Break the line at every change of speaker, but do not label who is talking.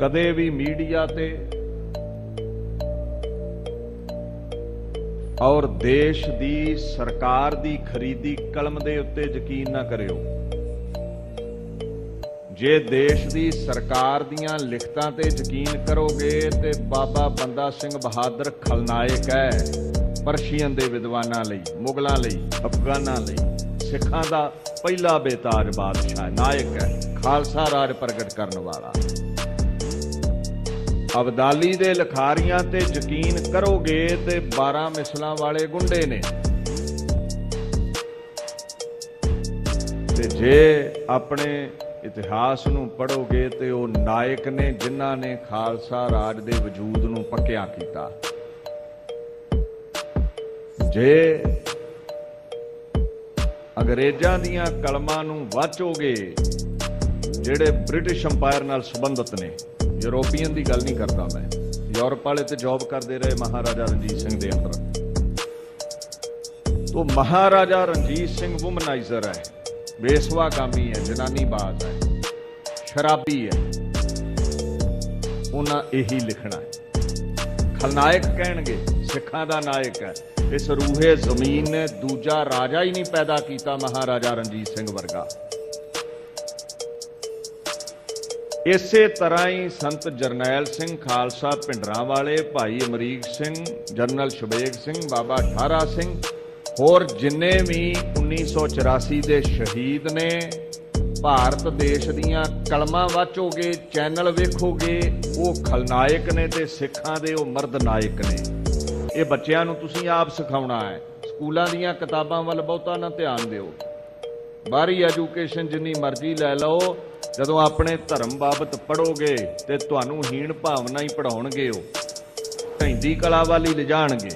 ਕਦੇ ਵੀ ਮੀਡੀਆ ਤੇ ਔਰ ਦੇਸ਼ ਦੀ ਸਰਕਾਰ ਦੀ ਖਰੀਦੀ ਕਲਮ ਦੇ ਉੱਤੇ ਯਕੀਨ ਨਾ ਕਰਿਓ। ਜੇ ਦੇਸ਼ ਦੀ ਸਰਕਾਰ ਦੀਆਂ ਲਿਖਤਾਂ ਤੇ ਯਕੀਨ ਕਰੋਗੇ ਤੇ ਬਾਬਾ ਬੰਦਾ ਸਿੰਘ ਬਹਾਦਰ ਖਲਨਾਇਕ ਹੈ ਪਰਸ਼ੀਅਨ ਦੇ ਵਿਦਵਾਨਾਂ ਲਈ, ਮੁਗਲਾਂ ਲਈ, ਅਫਗਾਨਾਂ ਲਈ, ਸਿੱਖਾਂ ਦਾ ਪਹਿਲਾ ਬੇਤਾਜ ਬਾਦਸ਼ਾਹ, ਨਾਇਕ ਹੈ, ਖਾਲਸਾ ਰਾਜ ਪ੍ਰਗਟ ਕਰਨ ਵਾਲਾ। ਅਬਦਾਲੀ ਦੇ ਲਖਾਰੀਆਂ ਤੇ ਯਕੀਨ ਕਰੋਗੇ ਤੇ 12 ਮਿਸਲਾਂ ਵਾਲੇ ਗੁੰਡੇ ਨੇ। ਤੇ ਜੇ ਆਪਣੇ ਇਤਿਹਾਸ ਨੂੰ ਪੜੋਗੇ ਤੇ ਉਹ ਨਾਇਕ ਨੇ ਜਿਨ੍ਹਾਂ ਨੇ ਖਾਲਸਾ ਰਾਜ ਦੇ ਵਜੂਦ ਨੂੰ ਪੱਕਿਆ ਕੀਤਾ। ਜੇ ਅੰਗਰੇਜ਼ਾਂ ਦੀਆਂ ਕਲਮਾਂ ਨੂੰ ਵਾਚੋਗੇ, ਜਿਹੜੇ ਬ੍ਰਿਟਿਸ਼ ਅੰਪਾਇਰ ਨਾਲ ਸੰਬੰਧਿਤ ਨੇ ਯੂਰੋਪੀਅਨ ਦੀ ਗੱਲ ਨਹੀਂ ਕਰਦਾ ਮੈਂ। ਯੂਰਪ ਵਾਲੇ ਤੇ ਜੌਬ ਕਰਦੇ ਰਹੇ ਮਹਾਰਾਜਾ ਰਣਜੀਤ ਸਿੰਘ ਦੇ ਅੰਦਰ। ਤੋਂ ਮਹਾਰਾਜਾ ਰਣਜੀਤ ਸਿੰਘ ਵੂਮਨਾਈਜ਼ਰ ਹੈ। ਬੇਸਵਾਗਾਮੀ ਹੈ ਜਨਾਨੀ ਬਾਜ਼ ਹੈ, ਸ਼ਰਾਬੀ ਹੈ। ਉਹਨਾਂ ਇਹੀ ਲਿਖਣਾ ਹੈ। ਖਲਨਾਇਕ ਕਹਿਣਗੇ, ਸਿੱਖਾਂ ਦਾ ਨਾਇਕ ਹੈ। ਇਸ ਰੂਹੇ ਜ਼ਮੀਨ ਨੇ ਦੂਜਾ ਰਾਜਾ ਹੀ ਨਹੀਂ ਪੈਦਾ ਕੀਤਾ ਮਹਾਰਾਜਾ ਰਣਜੀਤ ਸਿੰਘ ਵਰਗਾ। ਇਸੇ ਤਰ੍ਹਾਂ ਹੀ ਸੰਤ ਜਰਨੈਲ ਸਿੰਘ ਖਾਲਸਾ ਭਿੰਡਰਾਂ ਵਾਲੇ ਭਾਈ ਅਮਰੀਕ ਸਿੰਘ ਜਨਰਲ ਸ਼ਬੇਗ ਸਿੰਘ, ਬਾਬਾ ਠਾਰਾ ਸਿੰਘ, ਹੋਰ ਜਿੰਨੇ ਵੀ 1984 ਦੇ ਸ਼ਹੀਦ ਨੇ, ਭਾਰਤ ਦੇਸ਼ ਦੀਆਂ ਕਲਮਾਂ ਵਾਚੋਗੇ, ਚੈਨਲ ਵੇਖੋਗੇ, ਉਹ ਖਲਨਾਇਕ ਨੇ ਤੇ ਸਿੱਖਾਂ ਦੇ ਉਹ ਮਰਦ ਨਾਇਕ ਨੇ। ਇਹ ਬੱਚਿਆਂ ਨੂੰ ਤੁਸੀਂ ਆਪ ਸਿਖਾਉਣਾ ਹੈ। ਸਕੂਲਾਂ ਦੀਆਂ ਕਿਤਾਬਾਂ ਵੱਲ ਬਹੁਤਾ ਨਾ ਧਿਆਨ ਦਿਓ। ਬਾਹਰੀ ਐਜੂਕੇਸ਼ਨ ਜਿੰਨੀ ਮਰਜ਼ੀ ਲੈ ਲਓ, ਜਦੋਂ ਆਪਣੇ ਧਰਮ ਬਾਬਤ ਪੜੋਗੇ ਤੇ ਤੁਹਾਨੂੰ ਹੀਣ ਭਾਵਨਾ ਹੀ ਪੜਾਉਣਗੇ ਉਹ। ਢੈਂਦੀ ਕਲਾ ਵਾਲੀ ਲਿਜਾਣਗੇ।